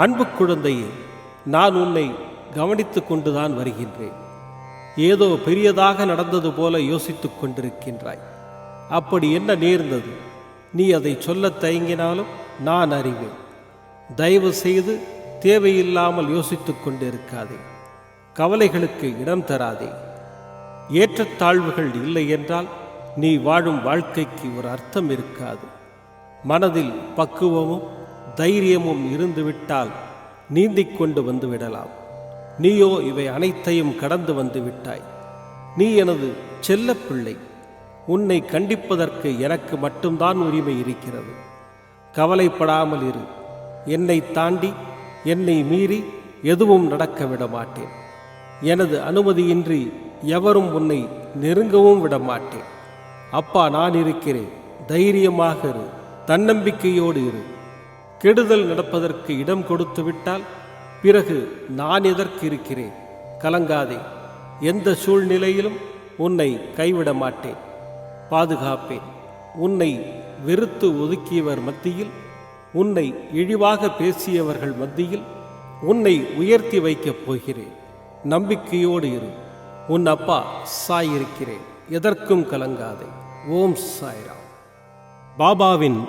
அன்பு குழந்தையே நான் உன்னை கவனித்து கொண்டுதான் வருகின்றேன். ஏதோ பெரியதாக நடந்தது போல யோசித்துக் கொண்டிருக்கின்றாய். அப்படி என்ன நேர்ந்தது? நீ அதை சொல்லத் தயங்கினாலும் நான் அறிவேன். தயவு செய்து தேவையில்லாமல் யோசித்துக் கொண்டிருக்காதே. கவலைகளுக்கு இடம் தராதே. ஏற்றத்தாழ்வுகள் இல்லை என்றால் நீ வாழும் வாழ்க்கைக்கு ஒரு அர்த்தம் இருக்காது. மனதில் பக்குவமும் தைரியமும் இருந்துவிட்டால் நீந்திக் கொண்டு வந்து விடலாம் நீயோ இவை அனைத்தையும் கடந்து வந்து விட்டாய் நீ எனது செல்லப்பிள்ளை உன்னை கண்டிப்பதற்கு எனக்கு மட்டும்தான் உரிமை இருக்கிறது. கவலைப்படாமல் இரு. என்னை தாண்டி என்னை மீறி எதுவும் நடக்க விட மாட்டேன். எனது அனுமதியின்றி எவரும் உன்னை நெருங்கவும் விட மாட்டேன். அப்பா நான் இருக்கிறேன். தைரியமாக இரு. தன்னம்பிக்கையோடு இரு. கெடுதல் நடப்பதற்கு இடம் கொடுத்து விட்டால் பிறகு நான் எதற்கு இருக்கிறேன்? கலங்காதே. எந்த சூழ்நிலையிலும் உன்னை கைவிட மாட்டேன். பாதுகாப்பேன். உன்னை வெறுத்து ஒதுக்கியவர் மத்தியில் உன்னை இழிவாக பேசியவர்கள் மத்தியில் உன்னை உயர்த்தி வைக்கப் போகிறேன். நம்பிக்கையோடு இரு. உன் அப்பா சாய் இருக்கிறேன் எதற்கும் கலங்காதே. ஓம் சாய்ராம். பாபாவின்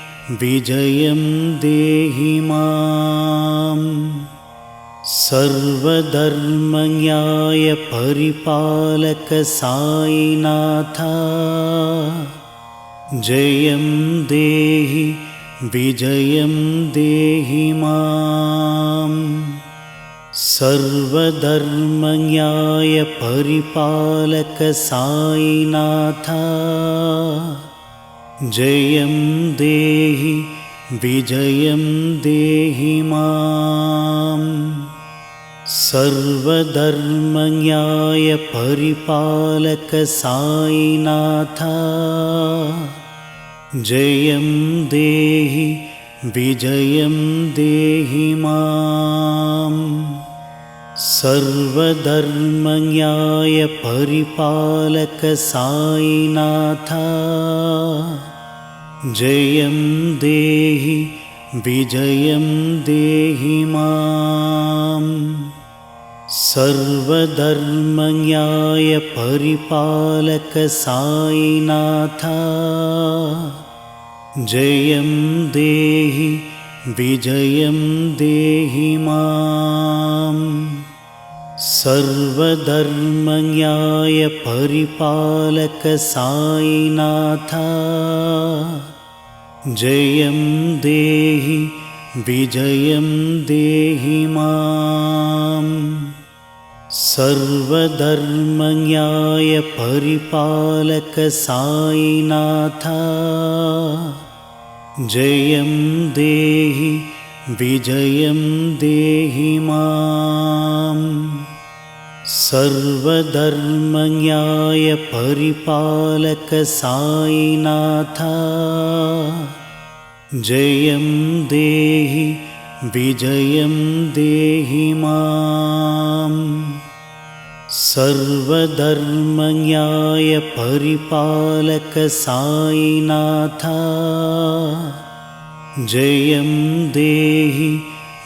विजयं देहि माम्। सर्वधर्मज्ञाय परिपालक साईनाथा जयं देहि विजयं देहि माम्। सर्वधर्मज्ञाय परिपालक साईनाथा जयं देहि विजयं देहि परिपालक साईनाथा जयं देहि विजयं देहि माम्। सर्वधर्मज्ञाय परिपालक साईनाथा जयं देहि विजयं देहि परिपालक साईनाथा जयं देहि विजयं देहि माम्। सर्वधर्मज्ञाय परिपालक साईनाथा जयं देहि विजयं देहि माम् सर्वधर्मज्ञाय परिपालक साईनाथा जयं देहि विजयं देहि माम् सर्वधर्मज्ञाय परिपालक साईनाथा जयं देहि विजयं देहि माम्। सर्वधर्मज्ञाय परिपालक साईनाथा जयं देहि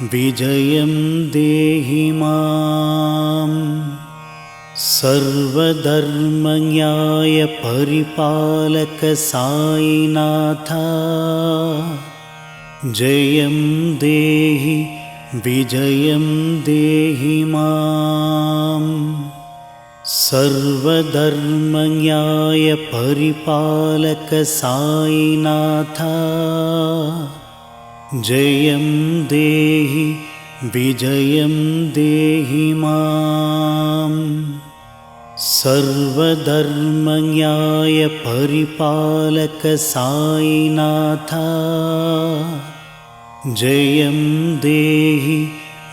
विजयं देहि माम् सर्वधर्मज्ञाय परिपालक साईनाथा जयं देहि विजयं देहि माम्। सर्वधर्मज्ञाय परिपालक साईनाथा जयं देहि विजयं देहि माम् सर्वधर्मज्ञाय परिपालक साईनाथा जयं देहि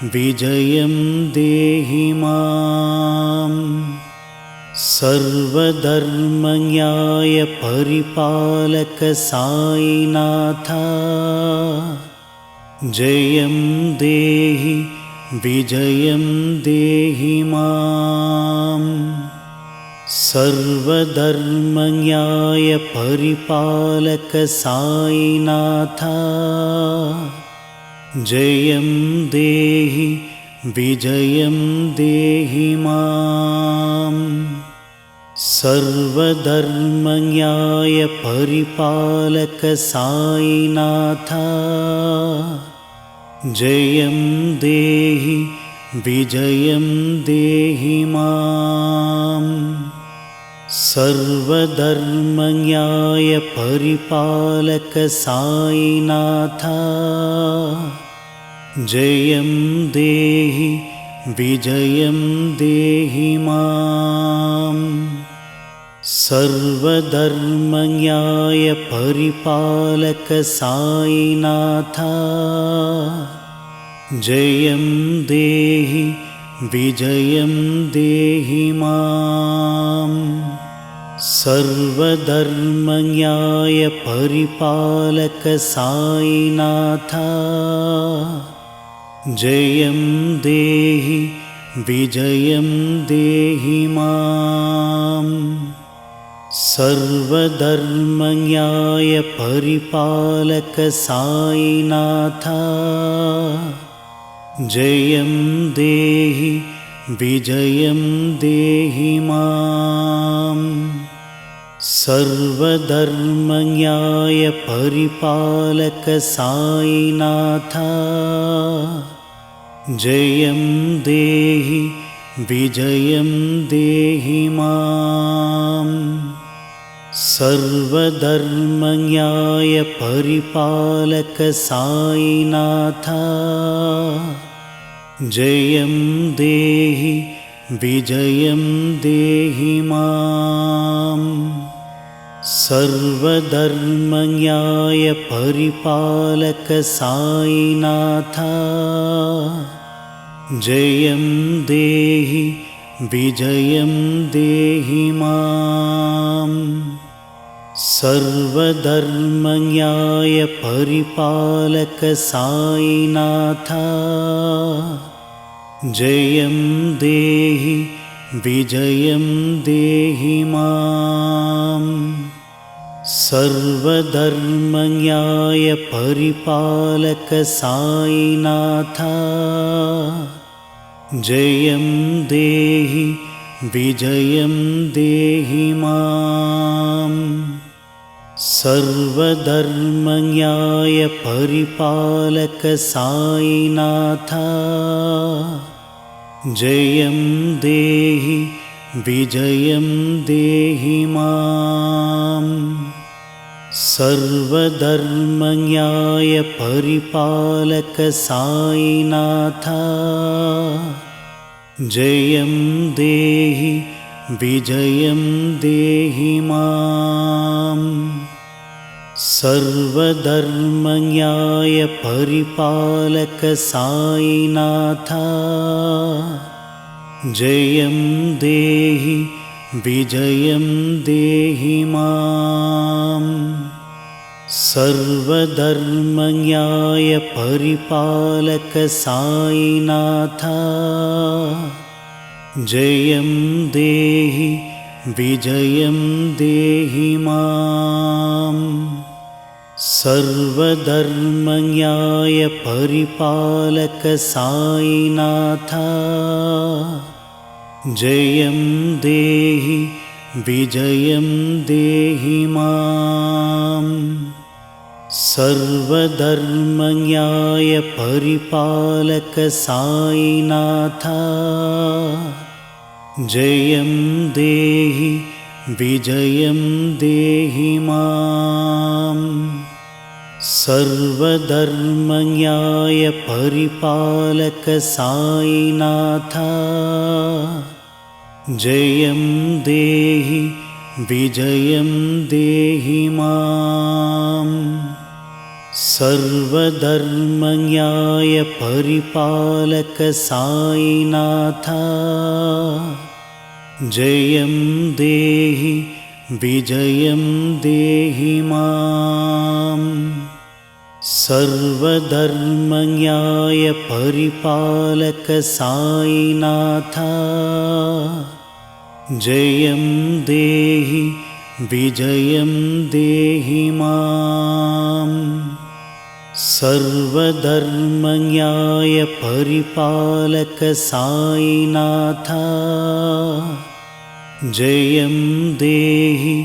विजयं देहि माम्। सर्वधर्मज्ञाय परिपालक साईनाथा जयं देहि विजयं देहि माम् सर्वधर्मज्ञाय परिपालक साईनाथा जयं देहि विजयं देहि माम्। सर्वधर्मज्ञाय परिपालक साईनाथा जयं देहि विजयं देहि माम् सर्वधर्मज्ञाय परिपालक साईनाथा जयं देहि विजयं देहि माम्। सर्वधर्मज्ञाय परिपालक साईनाथा जयं देहि विजयं देहि माम् सर्वधर्मज्ञाय परिपालक साईनाथा जयं देहि विजयं देहि माम्। सर्वधर्मन्यायपरिपालक साईनाथ जयं देहि विजयं देहि माम् सर्वधर्मन्यायपरिपालक साईनाथ जयं देहि विजयं देहि माम् सर्वधर्मन्यायपरिपालक साईनाथ जयं देहि विजयं देहि माम् सर्वधर्मन्यायपरिपालक साईनाथ जयं देहि विजयं देहि माम्। सर्वधर्मन्यायपरिपालक साईनाथ जयं देहि विजयं देहि माम् सर्वधर्मन्यायपरिपालक साईनाथ जयं देहि विजयं देहि माम्। सर्वधर्मन्यायपरिपालक साईनाथ जयं देहि विजयं देहि माम् सर्वधर्मन्यायपरिपालक साईनाथ जयं देहि विजयं देहि माम् सर्वधर्मन्यायपरिपालक साईनाथ जयं देहि विजयं देहि माम् सर्वधर्मन्यायपरिपालक साईनाथ जयं देहि विजयं देहि माम् सर्वधर्मन्यायपरिपालक साईनाथ जयं देहि विजयं देहि माम् सर्वधर्मन्यायपरिपालक साईनाथ। जयं देहि विजयं देहि सर्वधर्मन्यायपरिपालक साईनाथ जयं देहि विजयं देहि माम् सर्वधर्मन्यायपरिपालक साईनाथ। जयं देहि विजयं देहि माम् सर्वधर्मन्यायपरिपालक साईनाथ जयं देहि विजयं देहि माम्। सर्वधर्मन्यायपरिपालक साईनाथ। जयं देहि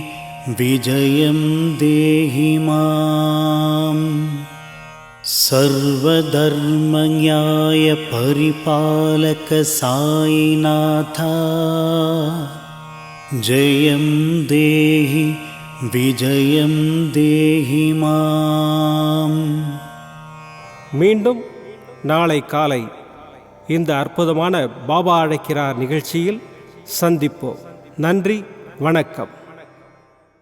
विजयं देहि माम् सर्वधर्मन्यायपरिपालक साईनाथ जयं देहि विजयं देहि माम् மீண்டும் நாளை காலை இந்த அற்புதமான பாபா அழைக்கிறார் நிகழ்ச்சியில் சந்திப்போம் நன்றி வணக்கம்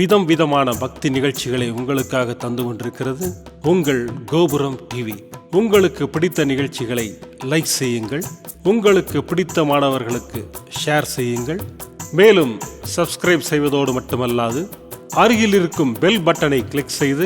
விதம் விதமான பக்தி நிகழ்ச்சிகளை உங்களுக்காக தந்து கொண்டிருக்கிறது உங்கள் கோபுரம் டிவி. உங்களுக்கு பிடித்த நிகழ்ச்சிகளை லைக் செய்யுங்கள். உங்களுக்கு பிடித்த மாணவர்களுக்கு ஷேர் செய்யுங்கள். மேலும் சப்ஸ்கிரைப் செய்வதோடு மட்டுமல்லாது அருகில் இருக்கும் பெல் பட்டனை கிளிக் செய்து